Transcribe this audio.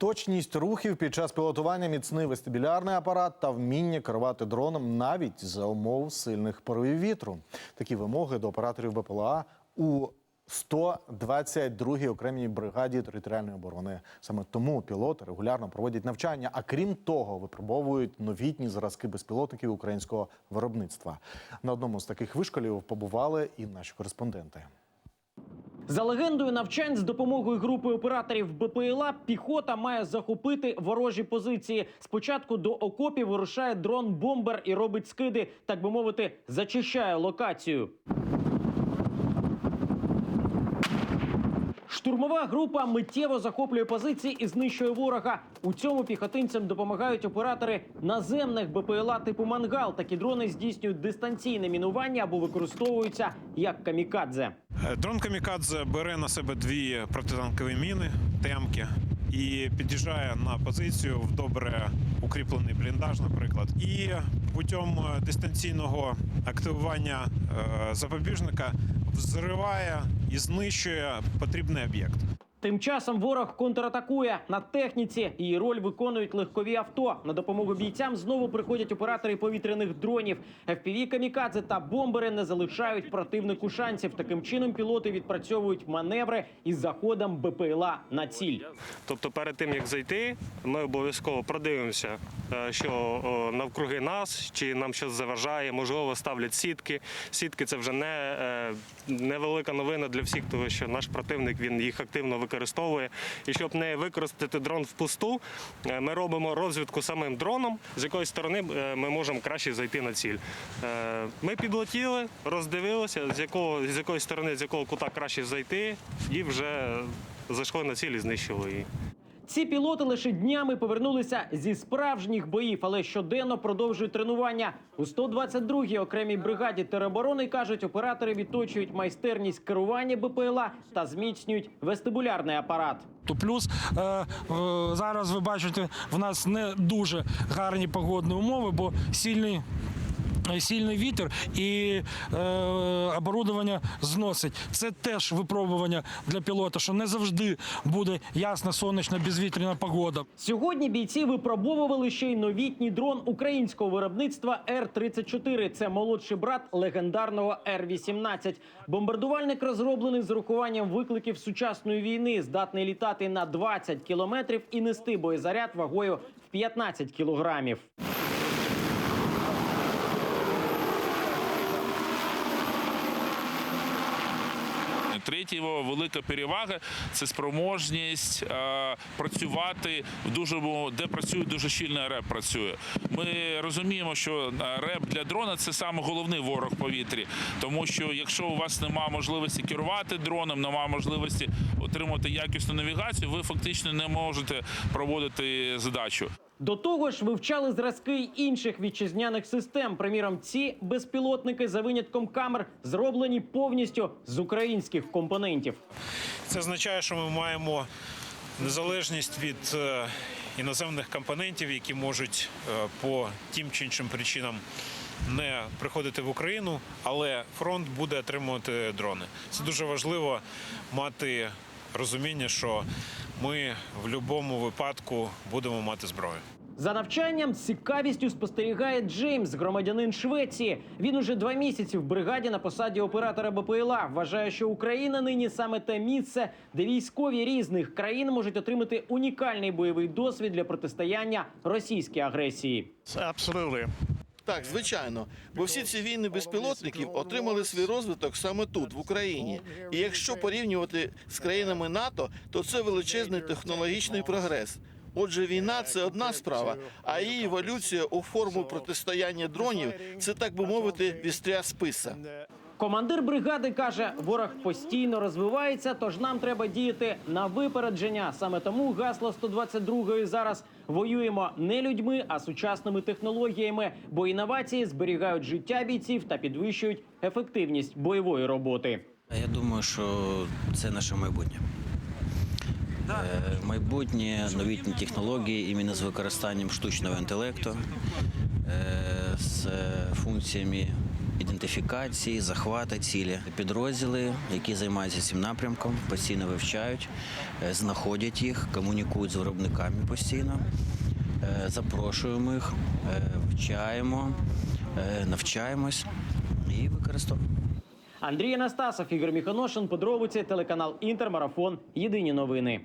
Точність рухів під час пілотування, міцний вестибулярний апарат та вміння керувати дроном навіть за умов сильних поривів вітру. Такі вимоги до операторів БПЛА у 122-й окремій бригаді територіальної оборони. Саме тому пілоти регулярно проводять навчання, а крім того, випробовують новітні зразки безпілотників українського виробництва. На одному з таких вишколів побували і наші кореспонденти. За легендою навчань з допомогою групи операторів БПЛА піхота має захопити ворожі позиції. Спочатку до окопів вирушає дрон бомбер і робить скиди, так би мовити, зачищає локацію. Штурмова група миттєво захоплює позиції і знищує ворога. У цьому піхотинцям допомагають оператори наземних БПЛА типу мангал. Такі дрони здійснюють дистанційне мінування або використовуються як камікадзе. Дрон Камікадзе бере на себе дві протитанкові міни, темки, і під'їжджає на позицію в добре укріплений бліндаж, наприклад. І путем дистанційного активування е, запобіжника взриває і знищує потрібний об'єкт. Тим часом ворог контратакує на техніці. Її роль виконують легкові авто. На допомогу бійцям знову приходять оператори повітряних дронів. FPV камікадзе та бомбери не залишають противнику шансів. Таким чином пілоти відпрацьовують маневри із заходом БПЛА на ціль. Тобто, перед тим як зайти, ми обов'язково продивимося, е, що навкруги нас, чи нам щось заважає, можливо, ставлять сітки. Сітки це вже не е, невелика новина для всіх, тому що наш противник він їх активно використовує. І щоб не використати дрон впусту, е, ми робимо розвідку самим дроном, з якої сторони е, ми можемо краще зайти на ціль. Е, Ми підлетіли, роздивилися, з якого з якої сторони, з якого кута краще зайти, і вже зайшли на ціль і знищили її. Ці пілоти лише днями повернулися зі справжніх боїв, але щоденно продовжують тренування. У 122-й окремій бригаді тероборони кажуть, оператори відточують майстерність керування БПЛА та зміцнюють вестибулярний апарат. То плюс е, е, зараз ви бачите, в нас не дуже гарні погодні умови, бо сильний. Сильний вітер і е, оборудовання зносить. Це теж випробування для пілота, що не завжди буде ясна сонячна безвітряна погода. Сьогодні бійці випробовували ще й новітній дрон українського виробництва Р-34. Це молодший брат легендарного Р-18. Бомбардувальник розроблений з урахуванням викликів сучасної війни, здатний літати на 20 кілометрів і нести боєзаряд вагою в 15 кілограмів. 3 Третя його велика перевага це спроможність е, працювати в дуже де працює дуже щільно реп. Працює. Ми розуміємо, що е, реп для дрона це саме головний ворог повітрі, тому що якщо у вас немає можливості керувати дроном, немає можливості отримати якісну навігацію, ви фактично не можете проводити задачу. До того ж, вивчали зразки інших вітчизняних систем. Приміром, ці безпілотники за винятком камер зроблені повністю з українських компонентів. Це означає, що ми маємо незалежність від е, іноземних компонентів, які можуть е, по тим чи іншим причинам не приходити в Україну, але фронт буде отримувати дрони. Це дуже важливо мати розуміння, що ми в будь-якому випадку будемо мати зброю. За навчанням з цікавістю спостерігає Джеймс, громадянин Швеції. Він уже два місяці в бригаді на посаді оператора БПЛА. Вважає, що Україна нині саме те місце, де військові різних країн можуть отримати унікальний бойовий досвід для протистояння російській агресії. Absolutely. Так, звичайно, бо всі ці війни безпілотників отримали свій розвиток саме тут, в Україні. І якщо порівнювати з країнами НАТО, то це величезний технологічний прогрес. Отже, війна це одна справа, а її еволюція у форму протистояння дронів це так би мовити вістря списа. Командир бригади каже, ворог постійно розвивається, тож нам треба діяти на випередження. Саме тому гасло 122-ї зараз воюємо не людьми, а сучасними технологіями, бо інновації зберігають життя бійців та підвищують ефективність бойової роботи. Я думаю, що це наше майбутнє. Е, Майбутнє новітні технології іменно з використанням штучного інтелекту, е, з функціями ідентифікації, захвата цілі. Підрозділи, які займаються цим напрямком, постійно вивчають, е, знаходять їх, комунікують з виробниками постійно. Запрошуємо їх, вивчаємо, навчаємось і використовуємо. Андрій Анастасов, Ігор Міхоношин, подробиці, телеканал Інтермарафон. Єдині новини.